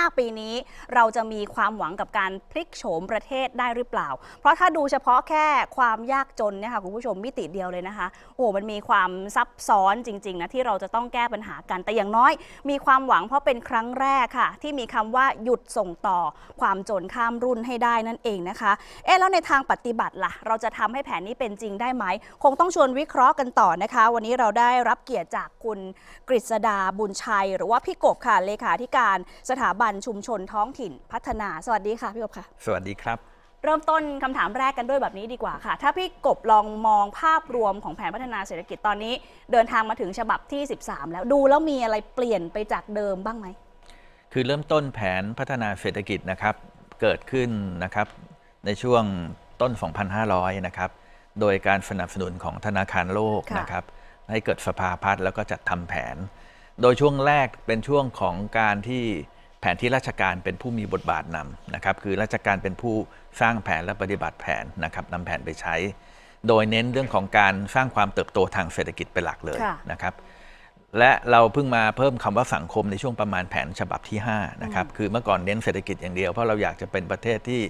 5 ปีนี้ เราจะมีความหวังกับการพลิกโฉมประเทศได้หรือเปล่า เพราะถ้าดูเฉพาะแค่ความยากจนเนี่ยค่ะคุณผู้ชมมิติเดียวเลยนะคะ โอ้มันมีความซับซ้อนจริงๆนะที่เราจะต้องแก้ปัญหากัน แต่อย่างน้อย มีความหวังเพราะเป็นครั้งแรกค่ะ ที่มีคำว่าหยุดส่งต่อความจนข้ามรุ่นให้ได้นั่นเองนะคะเอ๊ะแล้วในทางปฏิบัติล่ะ เราจะทำให้แผนนี้เป็นจริงได้ไหม คงต้องชวนวิเคราะห์กันต่อนะคะ วันนี้เราได้รับเกียรติจากคุณกฤษดาบุญชัย หรือว่าพี่กบค่ะเลขาธิการสถาบันชุมชนท้องถิ่นพัฒนา สวัสดีค่ะพี่กบค่ะ สวัสดีครับ เริ่มต้นคำถามแรกกันด้วยแบบนี้ดีกว่าค่ะ ถ้าพี่กบลองมองภาพรวมของแผนพัฒนาเศรษฐกิจตอนนี้ เดินทางมาถึงฉบับที่ 13 แล้วดูแล้วมีอะไรเปลี่ยนไปจากเดิมบ้างไหมคือเริ่มต้นแผนพัฒนาเศรษฐกิจนะครับ เกิดขึ้นนะครับในช่วงต้น 2,500 นะครับ โดยการสนับสนุนของธนาคารโลกค่ะนะครับ ให้เกิดสภาพัฒน์แล้วก็จัดทำแผน โดยช่วงแรกเป็นช่วงของการที่ แผนที่ราชการเป็นผู้มีบทบาทนำนะครับคือราชการเป็นผู้สร้างแผนและปฏิบัติแผนนะครับนำแผนไปใช้ โดยเน้นเรื่องของการสร้างความเติบโตทางเศรษฐกิจเป็นหลักเลยค่ะนะครับและเราเพิ่งมาเพิ่มคำว่าสังคมในช่วงประมาณแผนฉบับที่5นะครับคือเมื่อก่อนเน้นเศรษฐกิจอย่างเดียวเพราะเราอยากจะเป็นประเทศที่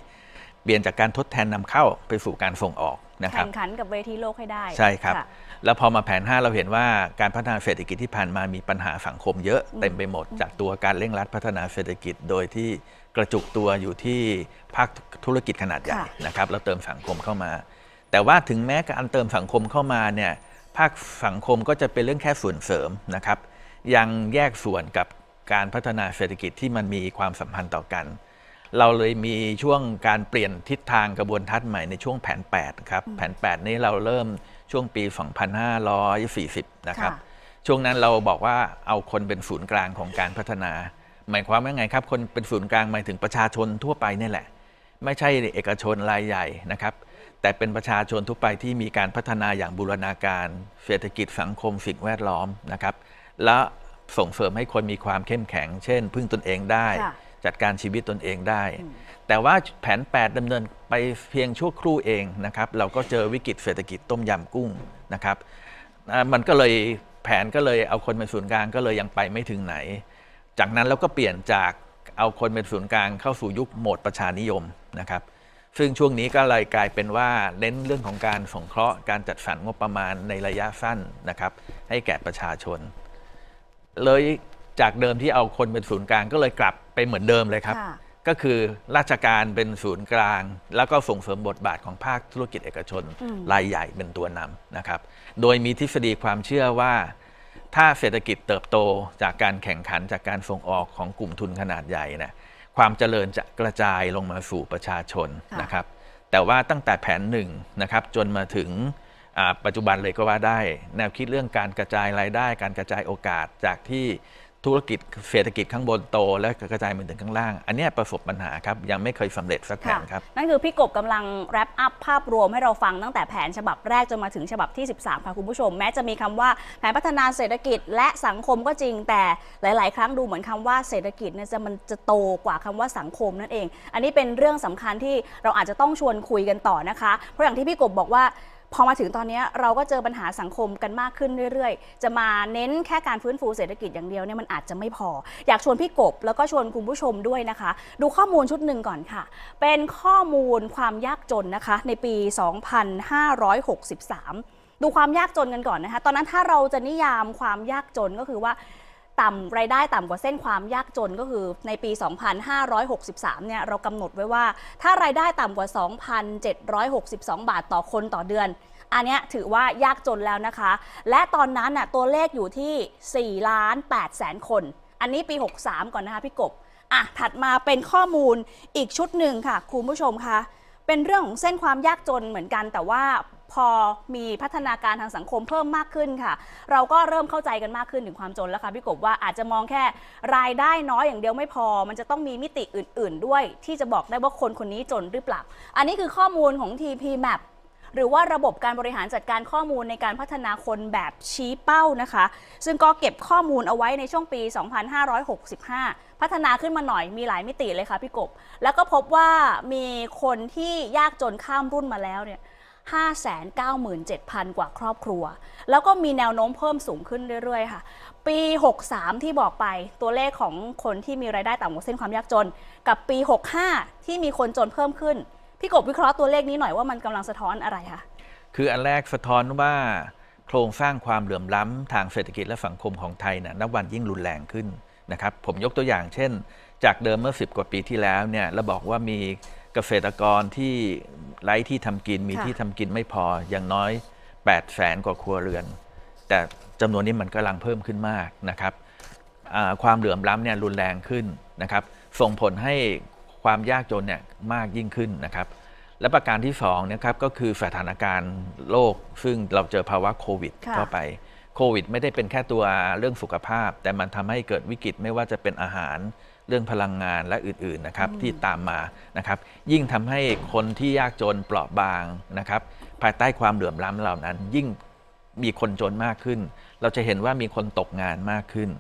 เปลี่ยนจากการทดแทนนำเข้าไปสู่การส่งออก นะครับแข่งขันกับเวทีโลกให้ได้ ใช่ครับะแล้วพอมาแผน 5 เราเห็นว่าการพัฒนาเศรษฐกิจที่ผ่านมามีปัญหาสังคมเยอะเต็มไปหมด จากตัวการเร่งรัดพัฒนาเศรษฐกิจโดยที่กระจุกตัวอยู่ที่ภาคธุรกิจขนาดใหญ่ค่ะนะครับแล้วเติมสังคมเข้ามา แต่ว่าถึงแม้การเติมสังคมเข้ามาเนี่ยภาคสังคมก็จะเป็นเรื่องแค่ส่วนเสริมนะครับ ยังแยกส่วนกับการพัฒนาเศรษฐกิจที่มันมีความสัมพันธ์ต่อกัน เราเลยมีช่วงการเปลี่ยนทิศทางกระบวนทัศน์ใหม่ในช่วงแผน 8 ครับ แผน 8 นี้เราเริ่มช่วงปี 2540 นะครับค่ะช่วงนั้นเราบอกว่าเอาคนเป็นศูนย์กลางของการพัฒนา หมายความว่าไงครับ คนเป็นศูนย์กลางหมายถึงประชาชนทั่วไปนี่แหละ ไม่ใช่เอกชนรายใหญ่นะครับ แต่เป็นประชาชนทั่วไปที่มีการพัฒนาอย่างบูรณาการ เศรษฐกิจสังคมสิ่งแวดล้อมนะครับ และส่งเสริมให้คนมีความเข้มแข็ง เช่น พึ่งตนเองได้ค่ะ จัดการชีวิตตนเองได้ แต่ว่าแผน 8ดำเนินไปเพียงชั่วครู่เองนะครับ เราก็เจอวิกฤตเศรษฐกิจต้มยำกุ้งนะครับอ่ามันก็เลยแผนก็เลยเอาคนเป็นศูนย์กลางก็เลยยังไปไม่ถึงไหน จากนั้นเราก็เปลี่ยนจากเอาคนเป็นศูนย์กลางเข้าสู่ยุคโหมดประชานิยมนะครับ ซึ่งช่วงนี้ก็เลยกลายเป็นว่าเน้นเรื่องของการสงเคราะห์การจัดสรรงบประมาณในระยะสั้นนะครับ ให้แก่ประชาชน เลยจากเดิมที่เอาคนเป็นศูนย์กลางก็เลยกลับ ไปเหมือนเดิมเลยครับค่ะก็คือราชการเป็นศูนย์กลาง แล้วก็ส่งเสริมบทบาทของภาคธุรกิจเอกชนอืมรายใหญ่เป็นตัวนำนะครับ โดยมีทฤษฎีความเชื่อว่า ถ้าเศรษฐกิจเติบโตจากการแข่งขันจากการส่งออกของกลุ่มทุนขนาดใหญ่นะความเจริญจะกระจายลงมาสู่ประชาชนค่ะนะครับ แต่ว่าตั้งแต่แผนหนึ่งนะครับจนมาถึงอ่าปัจจุบันเลยก็ว่าได้ แนวคิดเรื่องการกระจายรายได้ การกระจายโอกาสจากที่ ธุรกิจเศรษฐกิจข้างบนโต และกระจายมาถึงข้างล่าง อันนี้ประสบปัญหาครับ ยังไม่เคยสำเร็จสักแผนครับ นั่นคือพี่กบกำลังแรปอัพภาพรวมให้เราฟังตั้งแต่แผนฉบับแรกจนมาถึงฉบับที่ 13 ค่ะคุณผู้ชม แม้จะมีคำว่าแผนพัฒนาเศรษฐกิจและสังคมก็จริงแต่หลาย ๆ ครั้งดูเหมือนคำว่าเศรษฐกิจเนี่ยจะมันจะโตกว่าคำว่าสังคมนั่นเอง อันนี้เป็นเรื่องสำคัญที่เราอาจจะต้องชวนคุยกันต่อนะคะ เพราะอย่างที่พี่กบบอกว่า พอมาถึงตอนนี้เราก็เจอปัญหาสังคมกันมากขึ้นเรื่อยๆ จะมาเน้นแค่การฟื้นฟูเศรษฐกิจอย่างเดียวเนี่ยมันอาจจะไม่พอ อยากชวนพี่กบแล้วก็ชวนคุณผู้ชมด้วยนะคะ ดูข้อมูลชุดหนึ่งก่อนค่ะ เป็นข้อมูลความยากจนนะคะ ในปี 2563 ดูความยากจนกันก่อนนะคะ ตอนนั้นถ้าเราจะนิยามความยากจนก็คือว่า ต่ำรายได้ต่ำกว่าเส้นความยากจนก็คือในปี 2563 เนี่ยเรากำหนดไว้ว่า ถ้ารายได้ต่ำกว่า 2,762 บาทต่อคนต่อเดือน อันนี้ถือว่ายากจนแล้วนะคะ และตอนนั้นน่ะตัวเลขอยู่ที่4ล้าน8แสนคน อันนี้ปี 63 ก่อนนะคะพี่กบอะถัดมาเป็นข้อมูลอีกชุดหนึ่งค่ะ คุณผู้ชมคะ เป็นเรื่องของเส้นความยากจนเหมือนกัน แต่ว่าพอมีพัฒนาการทางสังคมเพิ่มมากขึ้นค่ะ เราก็เริ่มเข้าใจกันมากขึ้นถึงความจนแล้วค่ะพี่กบว่าอาจจะมองแค่รายได้น้อยอย่างเดียวไม่พอ มันจะต้องมีมิติอื่น ๆ ด้วย ที่จะบอกได้ว่าคนคนนี้จนหรือเปล่า อันนี้คือข้อมูลของ TP Map หรือว่าระบบการบริหารจัดการข้อมูลในการพัฒนาคนแบบชี้เป้านะคะ ซึ่งก็เก็บข้อมูลเอาไว้ในช่วงปี 2565 พัฒนาขึ้นมาหน่อยมีหลายมิติเลยค่ะพี่กบ แล้วก็พบว่ามีคนที่ยากจนข้ามรุ่นมาแล้วเนี่ย597,000 กว่าครอบครัว แล้วก็มีแนวโน้มเพิ่มสูงขึ้นเรื่อย ๆ ค่ะ ปี 63 ที่บอกไปตัวเลขของคนที่มีรายได้ต่ำกว่าเส้นความยากจน กับปี 65 ที่มีคนจนเพิ่มขึ้น พี่กบวิเคราะห์ตัวเลขนี้หน่อยว่ามันกำลังสะท้อนอะไรคะคืออันแรกสะท้อนว่าโครงสร้างความเหลื่อมล้ำทางเศรษฐกิจและสังคมของไทยนะนับวันยิ่งรุนแรงขึ้นนะครับ ผมยกตัวอย่างเช่น จากเดิมเมื่อ 10 กว่าปีที่แล้วเนี่ยเราบอกว่ามีเกษตรกรที่ไร้ที่ทำกินมีค่ะที่ทำกินไม่พออย่างน้อย8แสนกว่าครัวเรือน แต่จำนวนนี้มันกำลังเพิ่มขึ้นมากนะครับอ่าความเหลื่อมล้ำเนี่ยรุนแรงขึ้นนะครับ ส่งผลให้ ความยากจนเนี่ยมากยิ่งขึ้นนะครับ และประการที่2นะครับก็คือสถานการณ์โลก ซึ่งเราเจอภาวะโควิดค่ะเข้าไปโควิด ไม่ได้เป็นแค่ตัวเรื่องสุขภาพ แต่มันทำให้เกิดวิกฤตไม่ว่าจะเป็นอาหารเรื่องพลังงานและอื่นๆนะครับที่ตามมานะครับยิ่งทำให้คนที่ยากจนเปราะบางนะครับภายใต้ความเหลื่อมล้ำเหล่านั้น ยิ่งมีคนจนมากขึ้น เราจะเห็นว่ามีคนตกงานมากขึ้น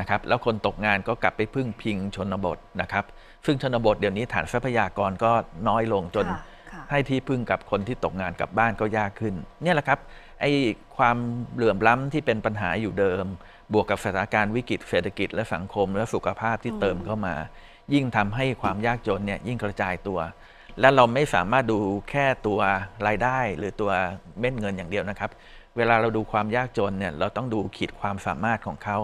นะครับแล้วคนตกงานก็กลับไปพึ่งพิงชนบทนะครับ ซึ่งชนบทเดี๋ยวนี้ฐานทรัพยากรก็น้อยลงจนค่ะค่ะให้ที่พึ่งกับคนที่ตกงานกลับบ้านก็ยากขึ้น เนี่ยแหละครับไอ้ความเหลื่อมล้ำที่เป็นปัญหาอยู่เดิม บวกกับสถานการณ์วิกฤตเศรษฐกิจและสังคมและสุขภาพที่เติมเข้ามา ยิ่งทำให้ความยากจนเนี่ยยิ่งกระจายตัว และเราไม่สามารถดูแค่ตัวรายได้หรือตัวเม็ดเงินอย่างเดียวนะครับ เวลาเราดูความยากจนเนี่ยเราต้องดูขีดความสามารถของเขา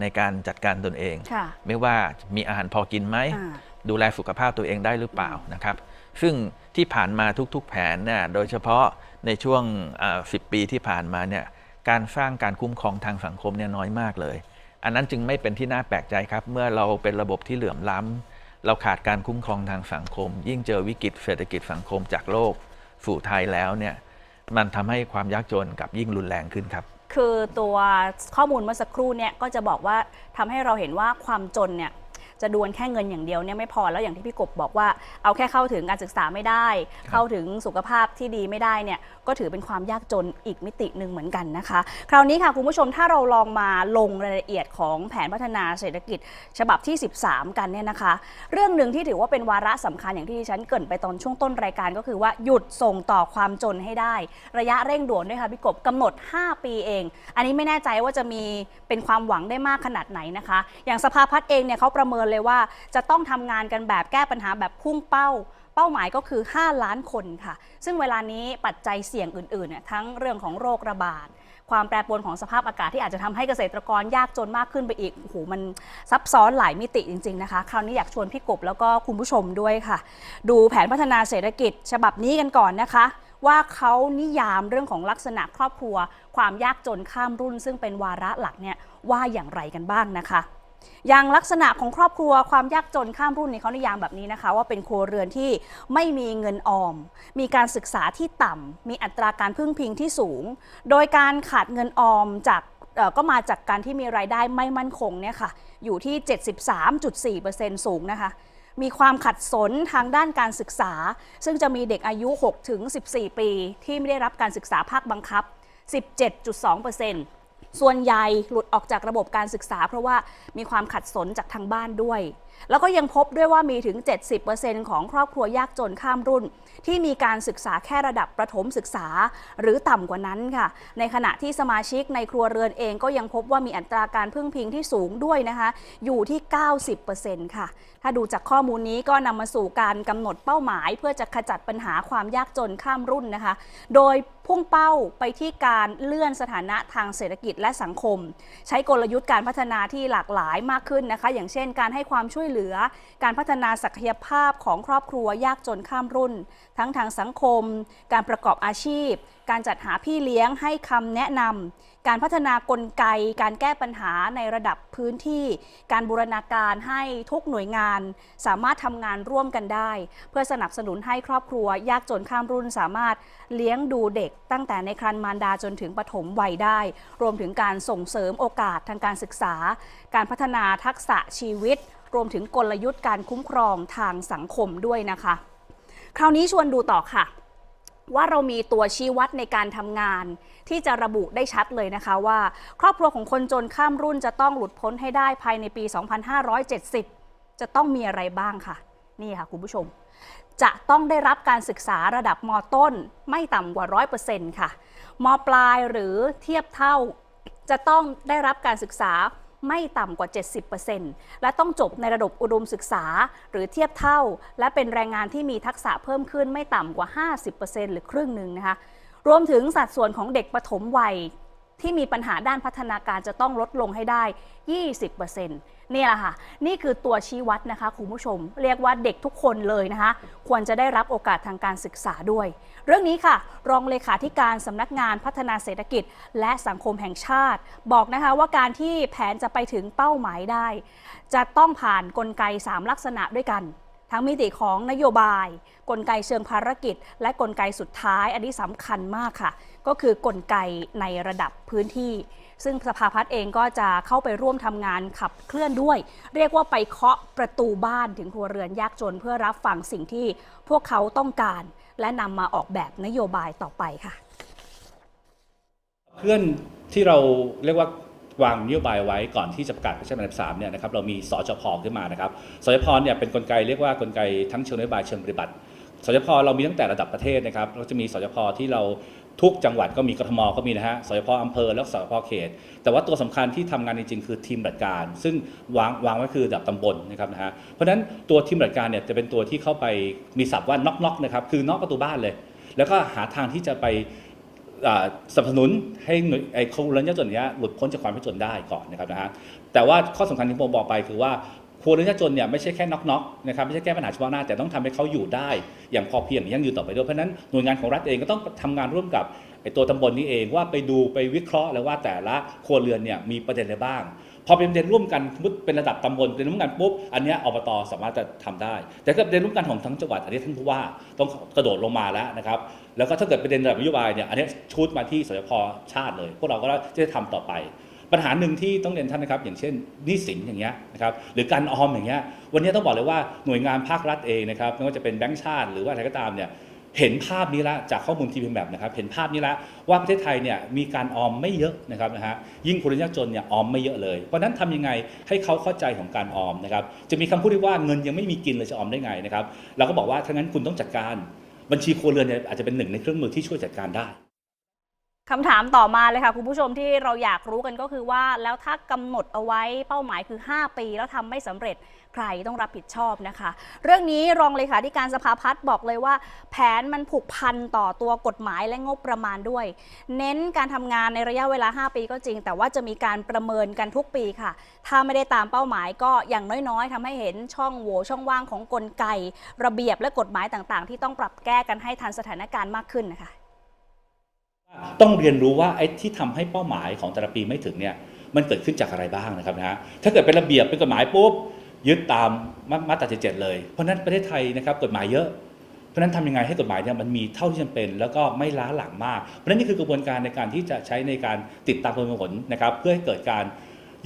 ในการจัดการตนเองค่ะไม่ว่ามีอาหารพอกินไหมอ่า ดูแลสุขภาพตัวเองได้หรือเปล่านะครับ ซึ่งที่ผ่านมาทุก ๆ แผนเนี่ยโดยเฉพาะในช่วง 10 ปีที่ผ่านมาเนี่ยการสร้างการคุ้มครองทางสังคมเนี่ยน้อยมากเลย อันนั้นจึงไม่เป็นที่น่าแปลกใจครับ เมื่อเราเป็นระบบที่เหลื่อมล้ำเราขาดการคุ้มครองทางสังคม ยิ่งเจอวิกฤตเศรษฐกิจสังคมจากโลกสู่ไทยแล้วเนี่ยมันทำให้ความยากจนกับยิ่งรุนแรงขึ้นครับ คือตัวข้อมูลเมื่อสักครู่เนี่ยก็จะบอกว่าทำให้เราเห็นว่าความจนเนี่ย จะดวนแค่เงินอย่างเดียวเนี่ยไม่พอแล้วอย่างที่พี่กบบอกว่าเอาแค่เข้าถึงการศึกษาไม่ได้ เข้าถึงสุขภาพที่ดีไม่ได้เนี่ย ก็ถือเป็นความยากจนอีกมิติหนึ่งเหมือนกันนะคะ คราวนี้ค่ะคุณผู้ชมถ้าเราลองมาลงรายละเอียดของแผนพัฒนาเศรษฐกิจฉบับที่ 13 กันเนี่ยนะคะ เรื่องหนึ่งที่ถือว่าเป็นวาระสำคัญอย่างที่ดิฉันเกรินไปตอนช่วงต้นรายการก็คือว่าหยุดส่งต่อความจนให้ได้ ระยะเร่งด่วนด้วยค่ะพี่กบกำหนด 5 ปีเอง อันนี้ไม่แน่ใจว่าจะมีเป็นความหวังได้มากขนาดไหนนะคะ อย่างสภาพัฒน์เองเนี่ยเขาประเมินเลยว่าจะต้องทำงานกันแบบแก้ปัญหาแบบพุ่งเป้า ป้าหมายก็คือ 5 ล้านคนค่ะ ซึ่งเวลานี้ปัจจัยเสี่ยงอื่นๆเนี่ยทั้งเรื่องของโรคระบาด ความแปรปรวนของสภาพอากาศที่อาจจะทำให้เกษตรกรยากจนมากขึ้นไปอีกโอ้โหมันซับซ้อนหลายมิติจริงๆนะคะ คราวนี้อยากชวนพี่กบแล้วก็คุณผู้ชมด้วยค่ะ ดูแผนพัฒนาเศรษฐกิจ ฉบับนี้กันก่อนนะคะว่าเขานิยามเรื่องของลักษณะครอบครัว ความยากจนข้ามรุ่น ซึ่งเป็นวาระหลักเนี่ยว่าอย่างไรกันบ้างนะคะ อย่างลักษณะของครอบครัวความยากจนข้ามรุ่นเนี่ยเขานิยามแบบนี้นะคะ ว่าเป็นครัวเรือนที่ไม่มีเงินออม มีการศึกษาที่ต่ำมีอัตราการพึ่งพิงที่สูง โดยการขาดเงินออมจากก็มาจากการที่มีรายได้ไม่มั่นคงเนี่ยค่ะอยู่ที่ 73.4%สูงนะคะมีความขัดสนทางด้านการศึกษา ซึ่งจะมีเด็กอายุ6ถึง14 ปี ที่ไม่ได้รับการศึกษาภาคบังคับ 17.2% ส่วนใหญ่หลุดออกจากระบบการศึกษา เพราะว่ามีความขัดสนจากทางบ้านด้วย แล้วก็ยังพบด้วยว่ามีถึง 70%ของครอบครัวยากจนข้ามรุ่น ที่มีการศึกษาแค่ระดับประถมศึกษา หรือต่ำกว่านั้นค่ะ ในขณะที่สมาชิกในครัวเรือนเองก็ยังพบว่ามีอัตราการพึ่งพิงที่สูงด้วยนะคะ อยู่ที่ 90%ค่ะ ถ้าดูจากข้อมูลนี้ก็นำมาสู่การกำหนดเป้าหมาย เพื่อจะขจัดปัญหาความยากจนข้ามรุ่นนะคะ โดยพุ่งเป้าไปที่การเลื่อนสถานะทางเศรษฐกิจและสังคม ใช้กลยุทธ์การพัฒนาที่หลากหลายมากขึ้นนะคะ อย่างเช่น การให้ความช่วยเหลือ การพัฒนาศักยภาพของครอบครัวยากจนข้ามรุ่น ทั้งทางสังคม การประกอบอาชีพ การจัดหาพี่เลี้ยงให้คำแนะนำการพัฒนากลไก การแก้ปัญหาในระดับพื้นที่ การบูรณาการให้ทุกหน่วยงาน สามารถทำงานร่วมกันได้ เพื่อสนับสนุนให้ครอบครัวยากจนข้ามรุ่น สามารถเลี้ยงดูเด็กตั้งแต่ในครันมารดาจนถึงปฐมวัยได้ รวมถึงการส่งเสริมโอกาสทางการศึกษา การพัฒนาทักษะชีวิต รวมถึงกลยุทธ์การคุ้มครองทางสังคมด้วยนะคะ คราวนี้ชวนดูต่อค่ะ ว่าเรามีตัวชี้วัดในการทำงาน ที่จะระบุได้ชัดเลยนะคะว่า ครอบครัวของคนจนข้ามรุ่นจะต้องหลุดพ้นให้ได้ภายในปี 2570 จะต้องมีอะไรบ้างค่ะ นี่ค่ะคุณผู้ชมจะต้องได้รับการศึกษาระดับมต้นไม่ต่ำกว่า 100%ค่ะ มปลายหรือเทียบเท่า จะต้องได้รับการศึกษา ไม่ต่ำกว่า 70%และต้องจบในระดับอุดมศึกษาหรือเทียบเท่า และเป็นแรงงานที่มีทักษะเพิ่มขึ้นไม่ต่ำกว่า 50%หรือครึ่งหนึ่งนะคะ รวมถึงสัดส่วนของเด็กปฐมวัยที่มีปัญหาด้านพัฒนาการจะต้องลดลงให้ได้ 20% นี่แหละค่ะ นี่คือตัวชี้วัดนะคะคุณผู้ชม เรียกว่าเด็กทุกคนเลยนะคะ ควรจะได้รับโอกาสทางการศึกษาด้วย เรื่องนี้ค่ะ รองเลขาธิการสำนักงานพัฒนาเศรษฐกิจ และสังคมแห่งชาติ บอกนะคะว่าการที่แผนจะไปถึงเป้าหมายได้ จะต้องผ่านกลไก 3 ลักษณะด้วยกัน ทั้งมิติของนโยบาย กลไกเชิงภารกิจ และกลไกสุดท้าย อันนี้สำคัญมากค่ะ ก็คือกลไกในระดับพื้นที่ ซึ่งสภาพัฒน์เองก็จะเข้าไปร่วมทำงานขับเคลื่อนด้วย เรียกว่าไปเคาะประตูบ้านถึงครัวเรือนยากจนเพื่อรับฟังสิ่งที่พวกเขาต้องการ และนำมาออกแบบนโยบายต่อไปค่ะ เพื่อนที่เราเรียกว่า วางนโยบายไว้ก่อนที่จะประกาศใช้มาตราสามเนี่ยนะครับเรามีสจพขึ้นมานะครับสจพเนี่ยเป็นกลไกเรียกว่ากลไกทั้งเชิงนโยบายเชิงปฏิบัติสจพเรามีตั้งแต่ระดับประเทศนะครับเราจะมีสจพที่เราทุกจังหวัดก็มีกทมก็มีนะฮะสจพอำเภอแล้วสจพเขต แต่ว่าตัวสำคัญที่ทำงานจริงๆคือทีมบัติการ ซึ่งวางวางไว้คือระดับตำบลนะครับนะฮะเพราะฉะนั้นตัวทีมบัติการเนี่ยจะเป็นตัวที่เข้าไปมีศัพท์ว่าน็อกๆนะครับคือนอกประตูบ้านเลย แล้วก็หาทางที่จะไป สนับสนุนให้หน่วยไอ้ครัวเรือนยากจนเนี้ยหลุดพ้นจากความยากจนได้ก่อนนะครับนะฮะแต่ว่าข้อสำคัญที่ผมบอกไปคือว่าครัวเรือนยากจนเนี่ยไม่ใช่แค่น็อกๆนะครับไม่ใช่แก้ปัญหาเฉพาะหน้าแต่ต้องทำให้เขาอยู่ได้ อย่างพอเพียงยั่งยืนต่อไปด้วยเพราะฉะนั้นหน่วยงานของรัฐเองก็ต้องทำงานร่วมกับไอ้ตัวตำบลนี้เองว่าไปดูไปวิเคราะห์แล้วว่าแต่ละครัวเรือนเนี่ยมีประเด็นอะไรบ้าง อเป็นประเด็นร่วมกันสมมติเป็นระดับตำบลเป็นร่วมกันปุ๊บอันนี้อบตสามารถจะทำได้ แต่ถ้าเป็นประเด็นร่วมกันของทั้งจังหวัดอันนี้ท่านผู้ว่าต้องกระโดดลงมาแล้วนะครับแล้วก็ถ้าเกิดประเด็นระดับนโยบายเนี่ยอันนี้ชูดมาที่สพชาติเลย พวกเราก็จะได้ทำต่อไป ปัญหาหนึ่งที่ต้องเรียนท่านนะครับ อย่างเช่นนี้สินอย่างเงี้ยนะครับหรือการออมอย่างเงี้ยวันนี้ต้องบอกเลยว่าหน่วยงานภาครัฐเองนะครับไม่ว่าจะเป็นแบงก์ชาติ หรือว่าอะไรก็ตามเนี่ย เห็นภาพนี้ละจากข้อมูลทีพีแบบนะครับเห็นภาพนี้ละว่าประเทศไทยเนี่ยมีการออมไม่เยอะนะครับนะฮะยิ่งคนยากจนเนี่ยออมไม่เยอะเลย เพราะนั้นทำยังไงให้เขาเข้าใจของการออมนะครับจะมีคำพูดที่ว่าเงินยังไม่มีกินเลยจะออมได้ไงนะครับเราก็บอกว่าถ้างั้นคุณต้องจัดการ บัญชีครัวเรือนเนี่ยอาจจะเป็นหนึ่งในเครื่องมือที่ช่วยจัดการได้ คำถามต่อมาเลยค่ะ คุณผู้ชมที่เราอยากรู้กันก็คือว่าแล้วถ้ากำหนดเอาไว้เป้าหมายคือ 5 ปี แล้วทำไม่สำเร็จใครต้องรับผิดชอบนะคะ เรื่องนี้รองเลขาธิการสภาพัฒน์บอกเลยว่า แผนมันผูกพันต่อตัวกฎหมายและงบประมาณด้วย เน้นการทำงานในระยะเวลา 5 ปีก็จริง แต่ว่าจะมีการประเมินกันทุกปีค่ะ ถ้าไม่ได้ตามเป้าหมายก็อย่างน้อยๆทำให้เห็นช่องโหว่ช่องว่างของกลไก ระเบียบและกฎหมายต่างๆ ที่ต้องปรับแก้กันให้ทันสถานการณ์มากขึ้นนะคะ ต้องเรียนรู้ว่าไอ้ที่ทำให้เป้าหมายของแต่ละปีไม่ถึงเนี่ยมันเกิดขึ้นจากอะไรบ้างนะครับนะฮะถ้าเกิดเป็นระเบียบเป็นกฎหมายปุ๊บยึดตามมาตราเจ็ดเลย เพราะนั้นประเทศไทยนะครับกฎหมายเยอะ เพราะนั้นทำยังไงให้กฎหมายเนี่ยมันมีเท่าที่จำเป็น แล้วก็ไม่ล้าหลังมาก เพราะนั้นนี่คือกระบวนการในการที่จะใช้ในการติดตามประเมินผลนะครับเพื่อให้เกิดการ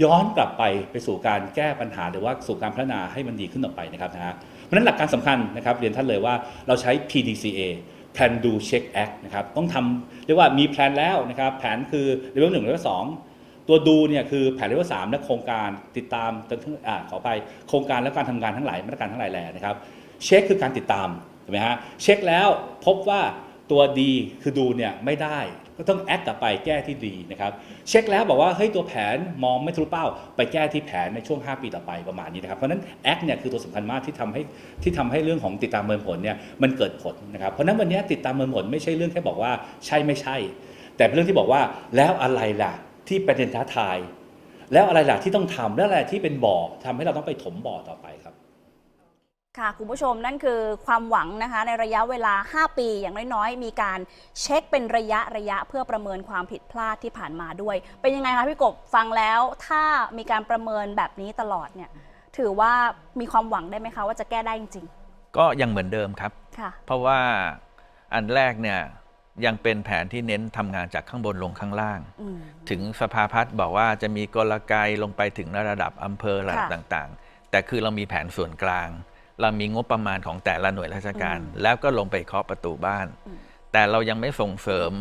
ย้อนกลับไปไปสู่การแก้ปัญหาหรือว่าสู่การพัฒนาให้มันดีขึ้นต่อไปนะครับนะฮะเพราะฉะนั้นหลักการสำคัญนะครับเรียนท่านเลยว่าเราใช้ PDCA แผนดูเช็คแอ็กนะครับต้องทำเรียกว่ามีแผนแล้วนะครับแผนคือเลเวลหนึ่งเลเวลสองตัวดูเนี่ยคือแผนเลเวลสามและโครงการติดตามจนถึงอ่าขอไปโครงการและการทำงานทั้งหลายมาตรการทั้งหลายแหล่นะครับเช็คคือการติดตามถูกไหมฮะเช็คแล้วพบว่าตัวดีคือดูเนี่ยไม่ได้ ก็ต้องแอคกลับไปแก้ที่ดีนะครับ เช็คแล้วบอกว่าเฮ้ยตัวแผนมองไม่ทะลุเป้า ไปแก้ที่แผนในช่วง 5 ปีต่อไปประมาณนี้นะครับ เพราะนั้นแอคเนี่ยคือตัวสำคัญมากที่ทำให้ที่ทำให้เรื่องของติดตามเมินผลเนี่ยมันเกิดผลนะครับ เพราะนั้นวันนี้ติดตามเมินผลไม่ใช่เรื่องแค่บอกว่าใช่ไม่ใช่ แต่เป็นเรื่องที่บอกว่าแล้วอะไรล่ะที่เป็นเดนท้าทาย แล้วอะไรล่ะที่ต้องทำแล้วอะไรที่เป็นบ่อทำให้เราต้องไปถมบ่อต่อไปครับ ค่ะ คุณผู้ชมนั่นคือความหวังนะคะ ในระยะเวลา 5 ปีอย่างน้อยๆ มีการเช็คเป็นระยะระยะเพื่อประเมินความผิดพลาดที่ผ่านมาด้วย เป็นยังไงคะพี่กบฟังแล้วถ้ามีการประเมินแบบนี้ตลอดเนี่ยถือว่ามีความหวังได้ไหมคะว่าจะแก้ได้จริงก็ยังเหมือนเดิมครับๆค่ะ เพราะว่าอันแรกเนี่ยยังเป็นแผนที่เน้นทำงานจากข้างบนลงข้างล่าง อืม ถึงสภาพัฒน์บอกว่าจะมีกลไกลงไปถึงระดับอำเภอระดับค่ะ ต่างๆ แต่คือเรามีแผนส่วนกลาง เรามีงบประมาณของแต่ละหน่วยราชการอืมแล้วก็ลงไปเคาะประตูบ้านอืมแต่เรายังไม่ส่งเสริม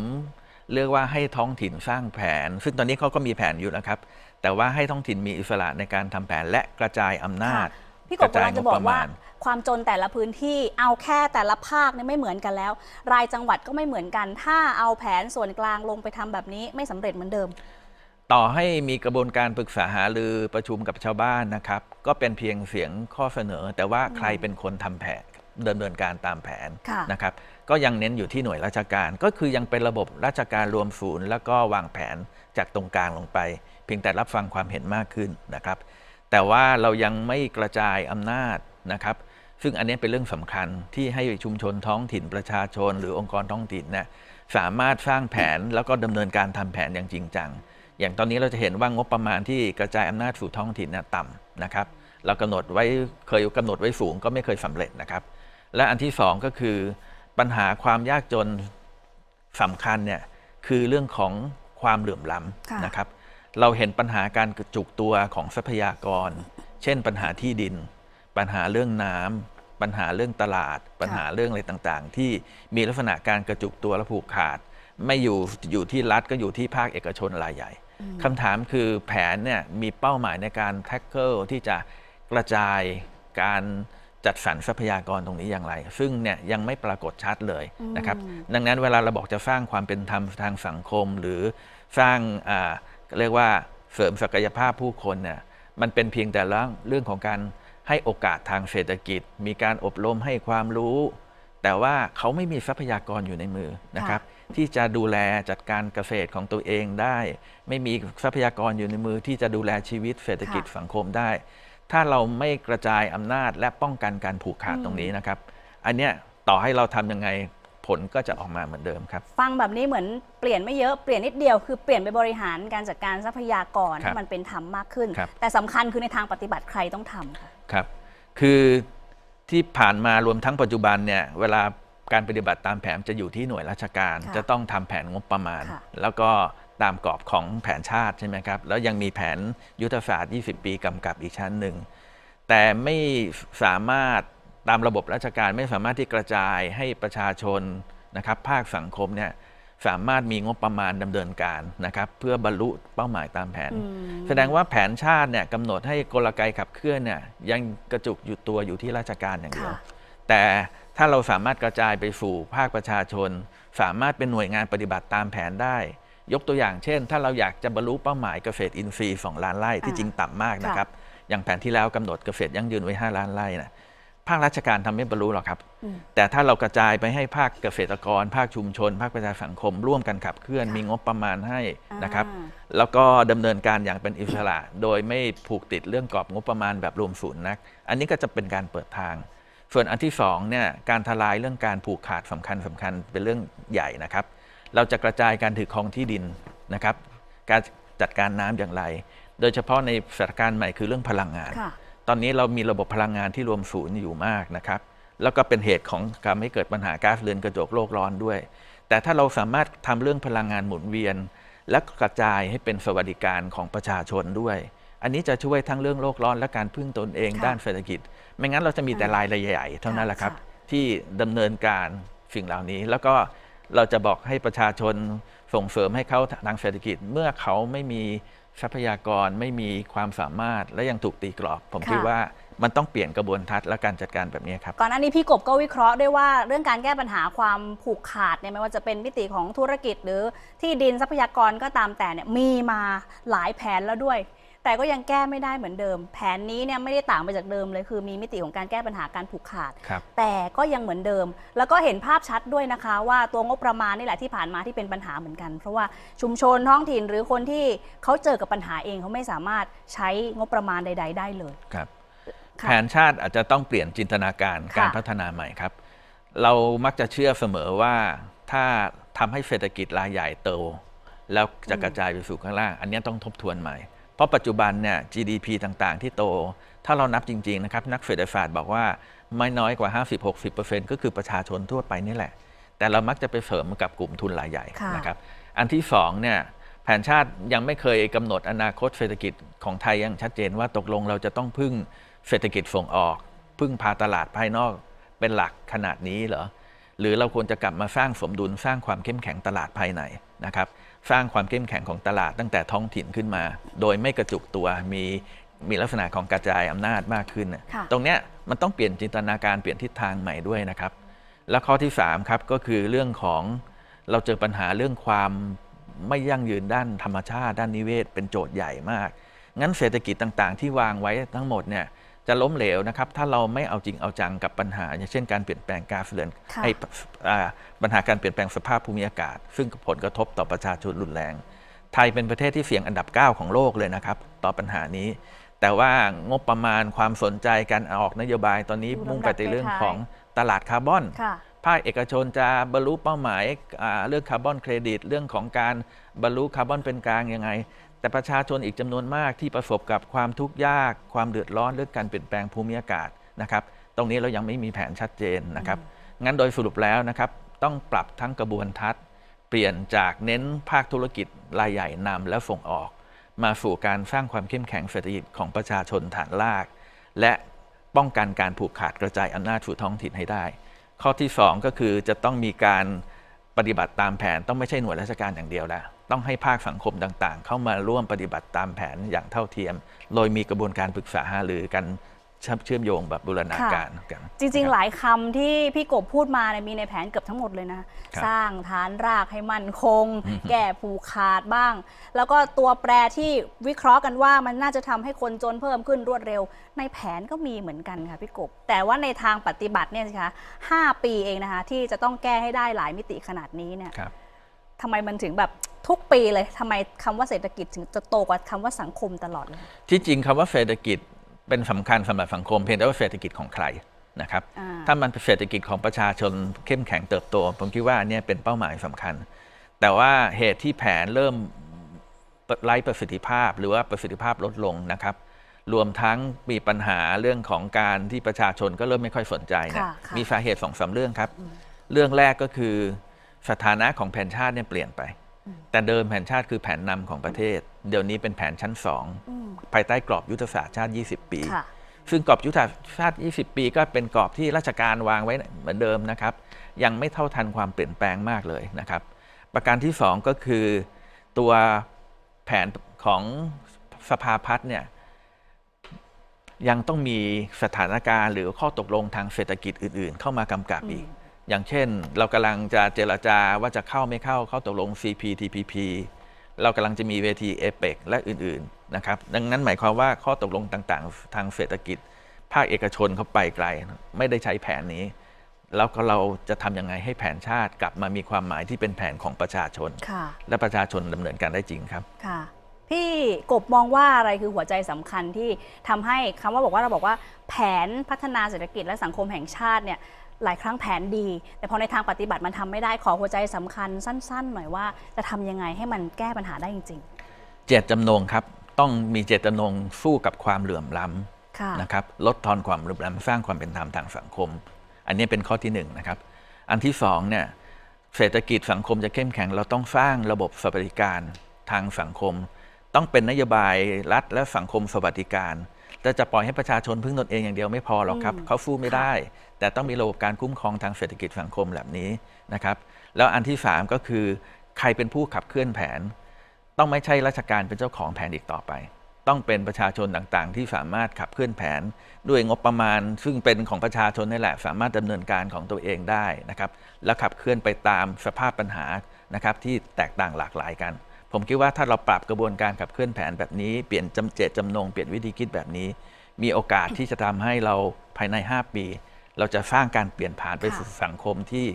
เรียกว่าให้ท้องถิ่นสร้างแผน ซึ่งตอนนี้เขาก็มีแผนอยู่นะครับ แต่ว่าให้ท้องถิ่นมีอิสระในการทำแผนและกระจายอำนาจค่ะพี่กบกำลังจะบอกว่าความจนแต่ละพื้นที่เอาแค่แต่ละภาคเนี่ยไม่เหมือนกันแล้ว รายจังหวัดก็ไม่เหมือนกัน ถ้าเอาแผนส่วนกลางลงไปทำแบบนี้ไม่สำเร็จเหมือนเดิม ต่อให้มีกระบวนการปรึกษาหารือประชุมกับชาวบ้านนะครับ ก็เป็นเพียงเสียงข้อเสนอ แต่ว่าใครเป็นคนทำแผนดำเนินการตามแผนค่ะนะครับ ก็ยังเน้นอยู่ที่หน่วยราชการ ก็คือยังเป็นระบบราชการรวมศูนย์ แล้วก็วางแผนจากตรงกลางลงไป เพียงแต่รับฟังความเห็นมากขึ้นนะครับ แต่ว่าเรายังไม่กระจายอำนาจนะครับ ซึ่งอันนี้เป็นเรื่องสำคัญที่ให้ชุมชนท้องถิ่นประชาชน หรือองค์กรท้องถิ่นเนี่ยสามารถสร้างแผนแล้วก็ดำเนินการทำแผนอย่างจริงจัง อย่างตอนนี้เราจะเห็นว่างบประมาณที่กระจายอำนาจสู่ท้องถิ่นเนี่ยต่ำนะครับเรากำหนดไว้เคยกำหนดไว้สูงก็ไม่เคยสำเร็จนะครับ และอันที่สองก็คือปัญหาความยากจนสำคัญเนี่ยคือเรื่องของความเหลื่อมล้ค่ะำนะครับ เราเห็นปัญหาการกระจุกตัวของทรัพยากร เช่นปัญหาที่ดิน ปัญหาเรื่องน้ำปัญหาเรื่องตลาด ปัญหาเรื่องอะไรต่างๆ ที่มีลักษณะการกระจุกตัวและผูกขาด ไม่อยู่อยู่ที่รัฐก็อยู่ที่ภาคเอกชนรายใหญ่ คำถามคือแผนเนี่ยมีเป้าหมายในการแท็กเกิลที่จะกระจายการจัดสรรทรัพยากรตรงนี้อย่างไร ซึ่งเนี่ยยังไม่ปรากฏชัดเลยนะครับ ดังนั้นเวลาเราบอกจะสร้างความเป็นธรรมทางสังคม หรือสร้างอ่าเรียกว่าเสริมศักยภาพผู้คนเนี่ยมันเป็นเพียงแต่เรื่องเรื่องของการให้โอกาสทางเศรษฐกิจ มีการอบรมให้ความรู้ แต่ว่าเขาไม่มีทรัพยากรอยู่ในมือนะครับ ที่จะดูแลจัดการเกษตรของตัวเองได้ ไม่มีทรัพยากรอยู่ในมือที่จะดูแลชีวิตเศรษฐกิจค่ะสังคมได้ ถ้าเราไม่กระจายอำนาจและป้องกันการผูกขาดตรงนี้นะครับ อันเนี้ยต่อให้เราทำยังไงผลก็จะออกมาเหมือนเดิมครับ ฟังแบบนี้เหมือนเปลี่ยนไม่เยอะเปลี่ยนนิดเดียวคือเปลี่ยนไปบริหารการจัดการทรัพยากรครับให้มันเป็นธรรมมากขึ้นครับแต่สำคัญคือในทางปฏิบัติใครต้องทำค่ะครับ คือที่ผ่านมารวมทั้งปัจจุบันเนี่ยเวลา การปฏิบัติตามแผนจะอยู่ที่หน่วยราชการค่ะจะต้องทำแผนงบประมาณค่ะแล้วก็ตามกรอบของแผนชาติใช่ไหมครับ แล้วยังมีแผนยุทธศาสตร์ 20 ปีกำกับอีกชั้นหนึ่ง แต่ไม่สามารถตามระบบราชการไม่สามารถที่กระจายให้ประชาชนนะครับภาคสังคมเนี่ยสามารถมีงบประมาณดำเนินการนะครับเพื่อบรรลุเป้าหมายตามแผนอืมแสดงว่าแผนชาติเนี่ยกำหนดให้กลไกขับเคลื่อนเนี่ยยังกระจุกอยู่ตัวอยู่ที่ราชการอย่างเดียวค่ะแต่ ถ้าเราสามารถกระจายไปสู่ภาคประชาชน สามารถเป็นหน่วยงานปฏิบัติตามแผนได้ ยกตัวอย่างเช่น ถ้าเราอยากจะบรรลุเป้าหมายเกษตรอินทรีย์2ล้านไร่ที่อ่าจริงต่ำมากนะครับ อย่างแผนที่แล้วกำหนดเกษตรยั่งยืนไว้ 5 ล้านไร่นะภาคราชการทำไม่บรรลุหรอกครับอืมแต่ถ้าเรากระจายไปให้ภาคเกษตรกร ภาคชุมชน ภาคประชาสังคม ร่วมกันขับเคลื่อนค่ะมีงบประมาณให้นะครับอ่าแล้วก็ดำเนินการอย่างเป็นอิสระ โดยไม่ผูกติดเรื่องกรอบงบประมาณแบบรวมศูนย์นัก อันนี้ก็จะเป็นการเปิดทาง ส่วนอันที่สองเนี่ยการทลายเรื่องการผูกขาดสำคัญสำคัญเป็นเรื่องใหญ่นะครับ เราจะกระจายการถือครองที่ดินนะครับ การจัดการน้ำอย่างไร โดยเฉพาะในสถานการณ์ใหม่คือเรื่องพลังงานค่ะตอนนี้เรามีระบบพลังงานที่รวมศูนย์อยู่มากนะครับ แล้วก็เป็นเหตุของการให้เกิดปัญหาก๊าซเรือนกระจกโลกร้อนด้วย แต่ถ้าเราสามารถทำเรื่องพลังงานหมุนเวียน และกระจายให้เป็นสวัสดิการของประชาชนด้วย อันนี้จะช่วยทั้งเรื่องโลกร้อนและการพึ่งตนเองค่ะด้านเศรษฐกิจ ไม่งั้นเราจะมีแต่รายใหญ่ๆเท่านั้นแหละครับค่ะที่ดำเนินการสิ่งเหล่านี้ แล้วก็เราจะบอกให้ประชาชนส่งเสริมให้เขาทางเศรษฐกิจ เมื่อเขาไม่มีทรัพยากรไม่มีความสามารถและยังถูกตีกรอบ ผมค่ะคิดว่ามันต้องเปลี่ยนกระบวนทัศน์และการจัดการแบบนี้ครับ ก่อนหน้านี้พี่กบก็วิเคราะห์ด้วยว่าเรื่องการแก้ปัญหาความผูกขาดเนี่ยไม่ว่าจะเป็นมิติของธุรกิจหรือที่ดินทรัพยากรก็ตามแต่เนี่ยมีมาหลายแผนแล้วด้วย แต่ก็ยังแก้ไม่ได้เหมือนเดิม แผนนี้เนี่ยไม่ได้ต่างไปจากเดิมเลย คือมีมิติของการแก้ปัญหาการผูกขาดครับแต่ก็ยังเหมือนเดิม แล้วก็เห็นภาพชัดด้วยนะคะ ว่าตัวงบประมาณนี่แหละที่ผ่านมาที่เป็นปัญหาเหมือนกัน เพราะว่าชุมชนท้องถิ่นหรือคนที่เขาเจอกับปัญหาเองเขาไม่สามารถใช้งบประมาณใด ๆ ได้เลยครับค่ะแผนชาติอาจจะต้องเปลี่ยนจินตนาการค่ะการพัฒนาใหม่ครับ เรามักจะเชื่อเสมอว่าถ้าทำให้เศรษฐกิจรายใหญ่โตแล้วจะกระจายไปสู่ข้างล่าง อันนี้ต้องทบทวนใหม่ เพราะปัจจุบันเนี่ย GDP ต่างๆ ที่โต ถ้าเรานับจริง ๆ นะครับ นักเศรษฐศาสตร์บอกว่าไม่น้อยกว่า 50-60%ก็คือประชาชนทั่วไปนี่แหละ แต่เรามักจะไปเสริมกับกลุ่มทุนรายใหญ่ค่ะนะครับ อันที่สองเนี่ยแผนชาติยังไม่เคยกำหนดอนาคตเศรษฐกิจของไทยอย่างชัดเจนว่าตกลงเราจะต้องพึ่งเศรษฐกิจส่งออก พึ่งพาตลาดภายนอกเป็นหลักขนาดนี้เหรอ หรือเราควรจะกลับมาสร้างสมดุลสร้างความเข้มแข็งตลาดภายในนะครับสร้างความเข้มแข็งของตลาดตั้งแต่ท้องถิ่นขึ้นมา โดยไม่กระจุกตัวมีมีลักษณะของกระจายอำนาจมากขึ้นน่ะค่ะตรงเนี้ยมันต้องเปลี่ยนจินตนาการเปลี่ยนทิศทางใหม่ด้วยนะครับ แล้วข้อที่3ครับก็คือเรื่องของเราเจอปัญหาเรื่องความไม่ยั่งยืนด้านธรรมชาติ ด้านนิเวศ เป็นโจทย์ใหญ่มาก งั้นเศรษฐกิจต่างๆ ที่วางไว้ทั้งหมดเนี่ย จะล้มเหลวนะครับ ถ้าเราไม่เอาจริงเอาจังกับปัญหา อย่างเช่นการเปลี่ยนแปลงก๊าซเรือนค่ะไอ้อ่าปัญหาการเปลี่ยนแปลงสภาพภูมิอากาศ ซึ่งผลกระทบต่อประชาชนรุนแรง ไทยเป็นประเทศที่เสี่ยงอันดับ 9 ของโลกเลยนะครับ ต่อปัญหานี้ แต่ว่างบประมาณความสนใจการออกนโยบายตอนนี้อยู่ลำดับมุ่งไปในเรื่องท้ายๆของตลาดคาร์บอนค่ะภาคเอกชนจะบรรลุเป้าหมายอ่าเรื่องคาร์บอนเครดิต เรื่องของการบรรลุคาร์บอนเป็นกลางยังไง แต่ประชาชนอีกจำนวนมากที่ประสบกับความทุกข์ยาก ความเดือดร้อนเรื่องการเปลี่ยนแปลงภูมิอากาศนะครับ ตรงนี้เรายังไม่มีแผนชัดเจนนะครับ งั้นโดยสรุปแล้วนะครับ ต้องปรับทั้งกระบวนทัศน์ เปลี่ยนจากเน้นภาคธุรกิจรายใหญ่นำแล้วส่งออก มาสู่การสร้างความเข้มแข็งเศรษฐกิจของประชาชนฐานราก และป้องกันการผูกขาดกระจายอำนาจสู่ท้องถิ่นให้ได้ ข้อที่ 2 ก็คือจะต้องมีการปฏิบัติตามแผนต้องไม่ใช่หน่วยราชการอย่างเดียวแล้ว ต้องให้ภาคสังคมต่างๆ เข้ามาร่วมปฏิบัติตามแผนอย่างเท่าเทียม โดยมีกระบวนการปรึกษาหารือกันเชื่อมโยงแบบบูรณาการกัน จริงๆนะคบหลายคำที่พี่กบพูดมาเนี่ยมีในแผนเกือบทั้งหมดเลยนะครับสร้างฐานรากให้มั่นคงอืมแก้ผูกขาดบ้าง แล้วก็ตัวแปรที่วิเคราะห์กันว่ามันน่าจะทำให้คนจนเพิ่มขึ้นรวดเร็ว ในแผนก็มีเหมือนกันค่ะพี่กบ แต่ว่าในทางปฏิบัติเนี่ยสิคะห้าปีเองนะคะที่จะต้องแก้ให้ได้หลายมิติขนาดนี้เนี่ยครับ ทำไมมันถึงแบบทุกปีเลยทำไมคำว่าเศรษฐกิจถึงจะโตกว่าคำว่าสังคมตลอดเลยที่จริงคำว่าเศรษฐกิจเป็นสำคัญสำหรับสังคมเพียงแต่ว่าเศรษฐกิจของใครนะครับอ่าถ้ามันเป็นเศรษฐกิจของประชาชนเข้มแข็งเติบโต ผมคิดว่าอันเนี้ยเป็นเป้าหมายสำคัญ แต่ว่าเหตุที่แผนเริ่มไร้ประสิทธิภาพ หรือว่าประสิทธิภาพลดลงนะครับรวมทั้งมีปัญหาเรื่องของการที่ประชาชนก็เริ่มไม่ค่อยสนใจเนยค่ะค่ะมีสาเหตุสองสามเรื่องครับ เรื่องแรกก็คือ สถานะของแผนชาติเนี่ยเปลี่ยนไป แต่เดิมแผนชาติคือแผนนำของประเทศ เดี๋ยวนี้เป็นแผนชั้นสองอืมภายใต้กรอบยุทธศาสตร์ชาติ 20 ปีค่ะซึ่งกรอบยุทธศาสตร์ชาติ 20 ปีก็เป็นกรอบที่ราชการวางไว้เหมือนเดิมนะครับ ยังไม่เท่าทันความเปลี่ยนแปลงมากเลยนะครับ ประการที่ 2 ก็คือตัวแผนของสภาพัฒน์เนี่ยยังต้องมีสถานการณ์หรือข้อตกลงทางเศรษฐกิจอื่น ๆ เข้ามากำกับอีก อย่างเช่น เรากำลังจะเจรจาว่าจะเข้าไม่เข้าเข้าตกลง CPTPP เรากำลังจะมีเวทีเอเปกและอื่นๆนะครับดังนั้นหมายความว่าข้อตกลงต่างๆ ทางเศรษฐกิจ ภาคเอกชนเขาไปไกล ไม่ได้ใช้แผนนี้ แล้วก็เราจะทำยังไงให้แผนชาติกลับมามีความหมายที่เป็นแผนของประชาชนค่ะและประชาชนดำเนินการได้จริงครับค่ะพี่กบมองว่าอะไรคือหัวใจสำคัญที่ทำให้คำว่าบอกว่าเราบอกว่าแผนพัฒนาเศรษฐกิจและสังคมแห่งชาติเนี่ย หลายครั้งแผนดี แต่พอในทางปฏิบัติมันทำไม่ได้ขอหัวใจสำคัญสั้น ๆ หน่อยว่าจะทำยังไงให้มันแก้ปัญหาได้จริงเจตจำนงครับต้องมีเจตจำนงสู้กับความเหลื่อมล้ำๆค่ะนะครับลดทอนความเหลื่อมล้ำสร้างความเป็นธรรมทางสังคม อันนี้เป็นข้อที่หนึ่งนะครับอันที่สองเนี่ยเศรษฐกิจสังคมจะเข้มแข็ง เราต้องสร้างระบบสวัสดิการทางสังคม ต้องเป็นนโยบายรัฐและสังคมสวัสดิการแต่จะปล่อยให้ประชาชนพึ่งตนเองอย่างเดียวไม่พอหรอกครับอืมเขาสู้ไม่ได้ แต่ต้องมีระบบการคุ้มครองทางเศรษฐกิจสังคมแบบนี้นะครับ แล้วอันที่สามก็คือ ใครเป็นผู้ขับเคลื่อนแผน ต้องไม่ใช่ราชการเป็นเจ้าของแผนอีกต่อไป ต้องเป็นประชาชนต่างๆ ที่สามารถขับเคลื่อนแผน ด้วยงบประมาณ ซึ่งเป็นของประชาชนนี่แหละ สามารถดำเนินการของตัวเองได้นะครับ แล้วขับเคลื่อนไปตามสภาพปัญหานะครับที่แตกต่างหลากหลายกันผมคิดว่าถ้าเราปรับกระบวนการขับเคลื่อนแผนแบบนี้ เปลี่ยนจำเจตจำนง เปลี่ยนวิธีคิดแบบนี้ มีโอกาสที่จะทำให้เราภายใน 5 ปี เราจะสร้างการเปลี่ยนผ่านไปสู่สังคมที่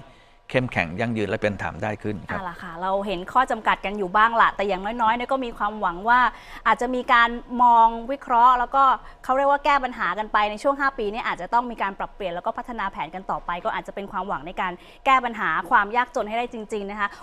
เข้มแข็งยั่งยืนและเป็นธรรมได้ขึ้นครับอะล่ะค่ะ เราเห็นข้อจำกัดกันอยู่บ้างละแต่อย่างน้อยๆเนี่ยก็มีความหวังว่า อาจจะมีการมองวิเคราะห์ แล้วก็เขาเรียกว่าแก้ปัญหากันไปในช่วง 5 ปีเนี้อาจจะต้องมีการปรับเปลี่ยนแล้วก็พัฒนาแผนกันต่อไป ก็อาจจะเป็นความหวังในการแก้ปัญหาความยากจนให้ได้จริง ๆนะคะ